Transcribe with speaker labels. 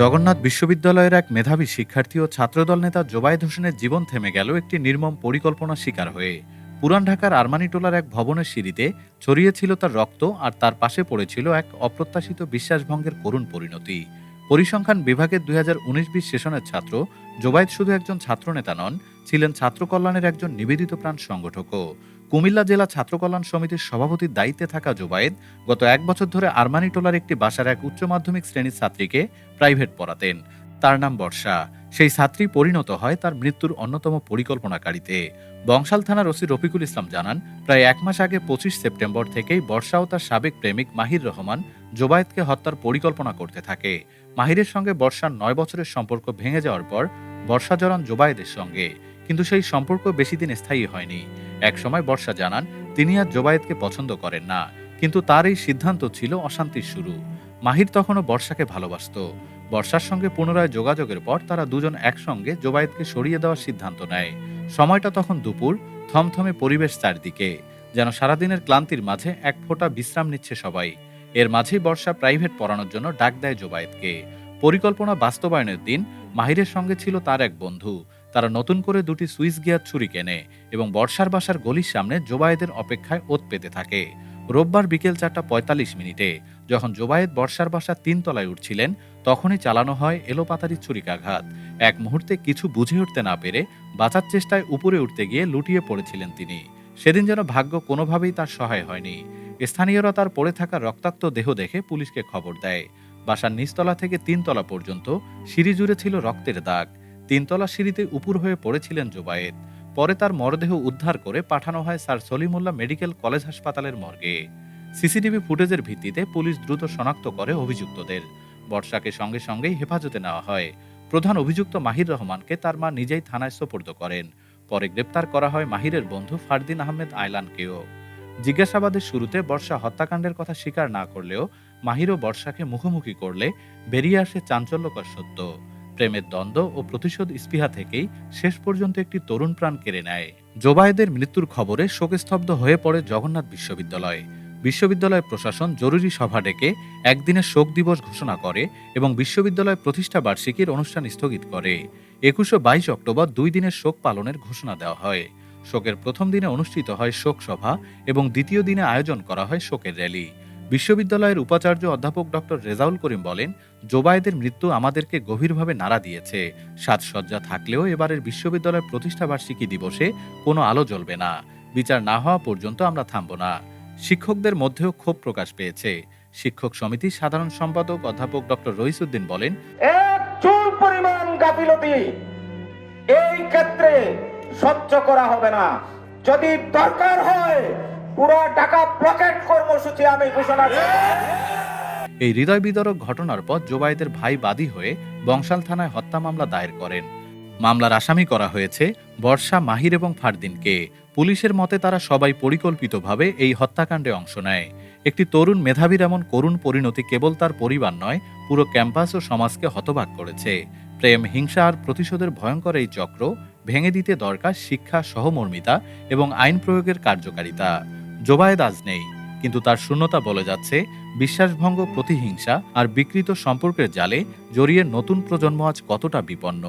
Speaker 1: জগন্নাথ বিশ্ববিদ্যালয়ের এক মেধাবী শিক্ষার্থী ও ছাত্রদল নেতা জোবায়দ হোসেনের জীবন থেমে গেল একটি নির্মম পরিকল্পনা শিকার হয়ে। পুরান ঢাকার আরমানিটোলার এক ভবনের সিঁড়িতে ছড়িয়েছিল তার রক্ত আর তার পাশে পড়েছিল এক অপ্রত্যাশিত বিশ্বাসভঙ্গের করুণ পরিণতি। পরিসংখ্যান বিভাগের দুই হাজার উনিশ বিশ সেশনের ছাত্র জোবায়দ শুধু একজন ছাত্রনেতা নন, ছিলেন ছাত্র কল্যাণের একজন নিবেদিত প্রাণ সংগঠকও। কুমিল্লা জেলা ছাত্র কল্যাণ সমিতির সভাপতির দায়িত্বে থাকা জোবায়েদ গত এক বছর ধরে আরমানিটোলার একটি বাসার এক উচ্চ মাধ্যমিক শ্রেণির ছাত্রীকে প্রাইভেট পড়াতেন। তার নাম বর্ষা। সেই ছাত্রী পরিণত হয় তার মৃত্যুর অন্যতম পরিকল্পনাকারীতে। বংশাল থানার ওসি রফিকুল ইসলাম জানান, প্রায় এক মাস আগে পঁচিশ সেপ্টেম্বর থেকেই বর্ষা ও তার সাবেক প্রেমিক মাহির রহমান জোবায়েদকে হত্যার পরিকল্পনা করতে থাকে। মাহিরের সঙ্গে বর্ষার নয় বছরের সম্পর্ক ভেঙে যাওয়ার পর বর্ষা জড়ান জোবায়েদের সঙ্গে, কিন্তু সেই সম্পর্ক বেশি দিন স্থায়ী হয়নি। একসময় বর্ষা জানান, তিনি আর জোবায়েদকে পছন্দ করেন না, কিন্তু তার এই সিদ্ধান্ত ছিল অশান্তির শুরু। মাহির তখনও বর্ষাকে ভালোবাসত। বর্ষার সঙ্গে পুনরায় যোগাযোগের পর তারা দুজন একসঙ্গে জোবায়েদকে সরিয়ে দেওয়ার সিদ্ধান্ত নেয়। সময়টা তখন দুপুর, থমথমে পরিবেশ চারদিকে, যেন সারাদিনের ক্লান্তির মাঝে এক ফোঁটা বিশ্রাম নিচ্ছে সবাই। এর মাঝেই বর্ষা প্রাইভেট পড়ানোর জন্য ডাক দেয় জোবায়েদকে। পরিকল্পনা বাস্তবায়নের দিন মাহিরের সঙ্গে ছিল তার এক বন্ধু। তারা নতুন করে দুটি সুইস গিয়ার ছুরি কেনে এবং বর্ষার বাসার গলির সামনে জোবায়েদের অপেক্ষায় ওত পেতে থাকে। রোববার বিকেল চারটা পঁয়তাল্লিশ মিনিটে, যখন জোবায়েদ বর্ষার বাসার তিনতলায় উঠছিলেন, তখনই চালানো হয় এলোপাতারি ছুরিকাঘাত। এক মুহূর্তে কিছু বুঝে উঠতে না পেরে বাঁচার চেষ্টায় উপরে উঠতে গিয়ে লুটিয়ে পড়েছিলেন তিনি। সেদিন যেন ভাগ্য কোনোভাবেই তার সহায় হয়নি। স্থানীয়রা তার পড়ে থাকা রক্তাক্ত দেহ দেখে পুলিশকে খবর দেয়। বাসার নিচতলা থেকে তিনতলা পর্যন্ত সিঁড়ি জুড়ে ছিল রক্তের দাগ। তিনতলা সিঁড়িতে উপুর হয়ে পড়েছিলেন জোবায়েদ। পরে তার মরদেহ উদ্ধার করে পাঠানো হয় স্যার সলিমুল্লাহ মেডিকেল কলেজ হাসপাতালের মর্গে। সিসিটিভি ফুটেজের ভিত্তিতে পুলিশ দ্রুত শনাক্ত করে অভিযুক্তদের। বর্ষাকে সঙ্গে সঙ্গেই হেফাজতে নেওয়া হয়। প্রধান অভিযুক্ত মাহির রহমানকে তার মা নিজেই থানায় সোপর্দ করেন। পরে গ্রেপ্তার করা হয় মাহিরের বন্ধু ফারদিন আহমেদ আয়লানকেও। জিজ্ঞাসাবাদের শুরুতে বর্ষা হত্যাকাণ্ডের কথা স্বীকার না করলেও মাহির ও বর্ষাকে মুখোমুখি করলে বেরিয়ে আসে চাঞ্চল্যকর সত্য। প্রেমের দ্বন্দ্ব ও প্রতিশোধ স্পৃহা থেকেই শেষ পর্যন্ত একটি তরুণ প্রাণ কেড়ে নেয়। জোবায়েদের মৃত্যুর খবরে শোকস্তব্ধ হয়ে পড়ে জগন্নাথ বিশ্ববিদ্যালয়। বিশ্ববিদ্যালয় প্রশাসন জরুরি সভা ডেকে একদিনের শোক দিবস ঘোষণা করে এবং বিশ্ববিদ্যালয় প্রতিষ্ঠা বার্ষিকীর অনুষ্ঠান স্থগিত করে। একুশে বাইশ অক্টোবর দুই দিনের শোক পালনের ঘোষণা দেওয়া হয়। শোকের প্রথম দিনে অনুষ্ঠিত হয় শোক সভা এবং দ্বিতীয় দিনে আয়োজন করা হয় শোকের র্যালি। বিশ্ববিদ্যালয়ের উপাচার্য অধ্যাপক ডক্টর রেজাউল করিম বলেন জোবায়েদের মৃত্যু আমাদেরকে গভীরভাবে নাড়া দিয়েছে। সাজসজ্জা থাকলেও এবারের বিশ্ববিদ্যালয় প্রতিষ্ঠাবার্ষিকী দিবসে কোনো আলো জ্বলবে না। বিচার না হওয়া পর্যন্ত আমরা থামব না। শিক্ষকদের মধ্যেও ক্ষোভ প্রকাশ পেয়েছে। শিক্ষক সমিতির সাধারণ সম্পাদক অধ্যাপক ডক্টর রইসুদ্দিন বলেন
Speaker 2: পরিমাণ গাফিলতি এই ক্ষেত্রে সহ্য করা হবে না। যদি দরকার হয় টাকা পকেট কর্মসূচি আমি ঘোষণা
Speaker 1: এই হৃদয় বিদারক ঘটনার পর জোবায়েদের ভাই বাদী হয়ে বংশাল থানায় হত্যা মামলা দায়ের করেন। মামলার আসামি করা হয়েছে বর্ষা মাহির এবং ফারদিনকে। পুলিশের মতে তারা সবাই পরিকল্পিতভাবে এই হত্যাকাণ্ডে অংশ নেয়। একটি তরুণ মেধাবীর এমন করুণ পরিণতি কেবল তার পরিবার নয়, পুরো ক্যাম্পাস ও সমাজকে হতবাক করেছে। প্রেম, হিংসা আর প্রতিশোধের ভয়ঙ্কর এই চক্র ভেঙে দিতে দরকার শিক্ষা, সহমর্মিতা এবং আইন প্রয়োগের কার্যকারিতা। জোবায়েদ আজ নেই, কিন্তু তার শূন্যতা বলে যাচ্ছে বিশ্বাসভঙ্গ প্রতিহিংসা আর বিকৃত সম্পর্কের জালে জড়িয়ে নতুন প্রজন্ম আজ কতটা বিপন্ন।